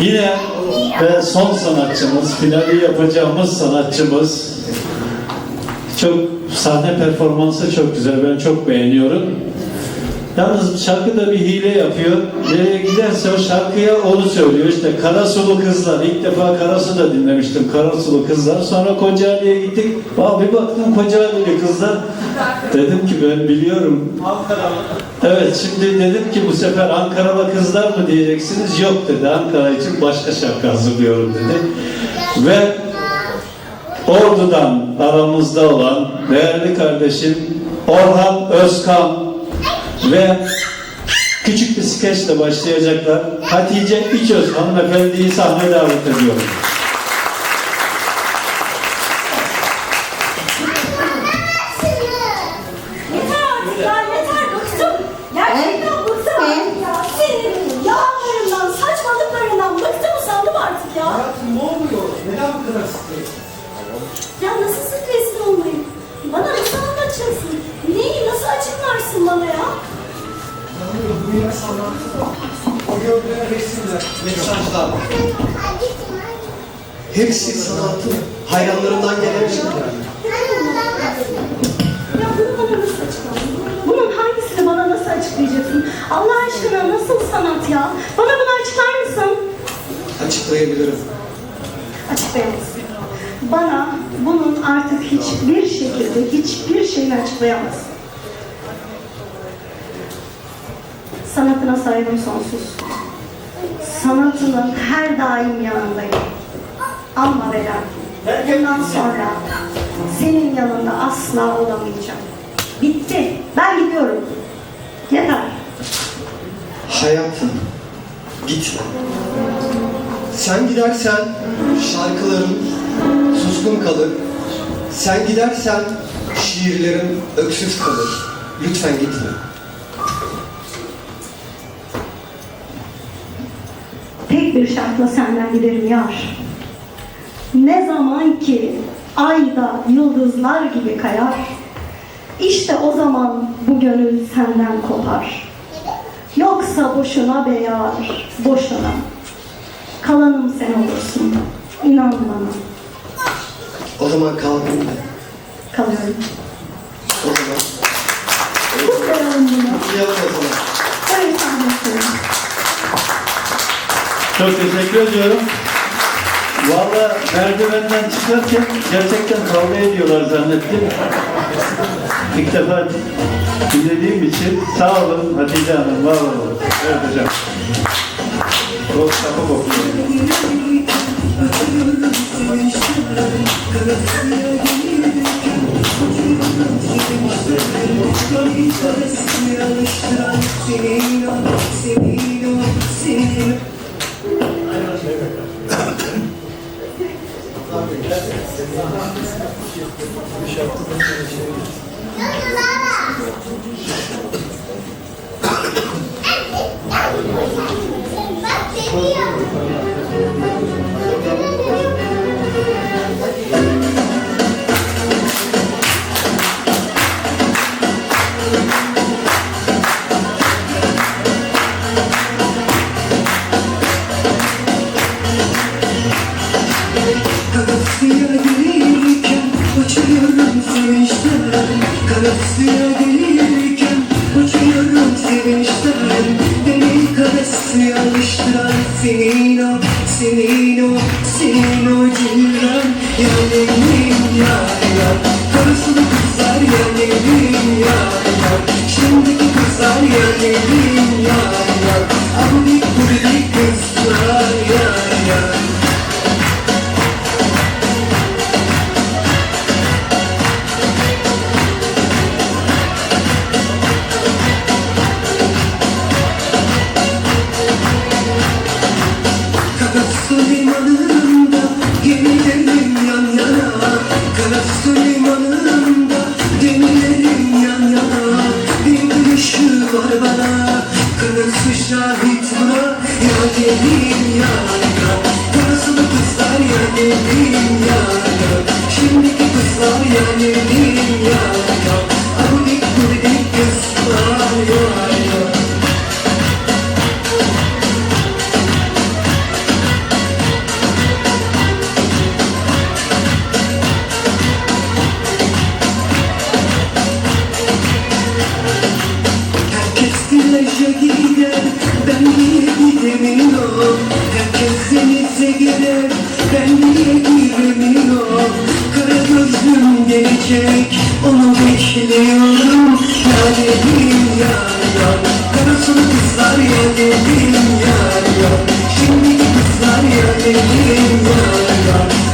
Yine ve son sanatçımız, finali yapacağımız sanatçımız. Çok sahne performansı çok güzel. Ben çok beğeniyorum. Yalnız şarkıda bir hile yapıyor. Nereye giderse o şarkıya onu söylüyor. İşte Karasulu Kızlar. İlk defa Karasu da dinlemiştim. Karasulu Kızlar. Sonra Kocaeli'ye gittik. Aa, bir baktım Kocaeli'li kızlar. Dedim ki ben biliyorum. Evet şimdi dedim ki bu sefer Ankaralı kızlar mı diyeceksiniz? Yok dedi. Ankara için başka şarkı hazırlıyorum dedi. Ve Ordu'dan aramızda olan değerli kardeşim Orhan Özkan ve küçük bir skeçle başlayacaklar. Hatice İçöz hanımefendiyi sahneye davet ediyorum. Hayatım ne oluyor? Neden bu kadar stres? O gördüğün resimler, mesajlar. Hepsi sanatın hayranlarından gelen şeyler. Ya bunu bana nasıl açıklarsın? Bunun hangisini bana nasıl açıklayacaksın? Allah aşkına nasıl sanat ya? Bana bunu açıklar mısın? Açıklayabilirim. Açıklayamazsın. Bana bunun artık hiçbir şekilde hiçbir şeyini açıklayamazsın. Sanatına saygım sonsuz. Sanatının her daim yanındayım. Ama ve bundan sonra senin yanında asla olamayacağım. Bitti. Ben gidiyorum. Yeter. Hayatım, gitme. Sen gidersen şarkıların suskun kalır. Sen gidersen şiirlerin öksüz kalır. Lütfen gitme. Bir şartla senden giderim yar. Ne zaman ki ayda yıldızlar gibi kayar, işte o zaman bu gönül senden kopar. Yoksa boşuna be yar, boşuna. Kalanım sen olursun, inan bana. O zaman kal benimle. Kalıyorum. O zaman. Kutlayalım bunu. Kutlayalım o zaman. Çok teşekkür ediyorum. Valla merdivenden çıkarken gerçekten kavga ediyorlar zannettim. İlk defa dinlediğim için sağ olun Hatice Hanım, var olun. Evet hocam. O kapı kokuyor. Karasıya Karasıya gelirken uçuyorum sevinçten. Beni karasıya alıştıran senin o, senin o, senin o cilven Yanelim yar yar Karasılı kızlar yanelim yar yar. Şimdiki kızlar yanelim yar yar. Abudik benim yarda Kırmızılı kızlar yani benim Şimdiki kızlar yani benim Abudik gubidik kızlar yarda Herkes plaja gider ya yok Herkes denize girer Ben niye giremiyorum Kara gözlüm gelecek Onu bekliyorum Ya dedim yar yar Karasını kızlar ya dedim yar yar Şimdiki kızlar ya. dedim yar yar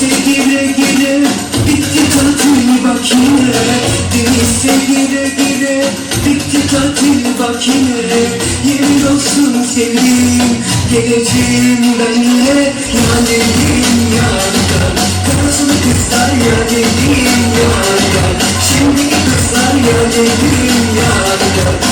sevgide gide bitti tatil bak yine Denizse gide gide bitti tatil bak yine Yemin olsun sevgilim geleceğim benimle. Ya dedim yardan Karasını kızlar ya dedim yardan Şimdiki kızlar ya dedim yardan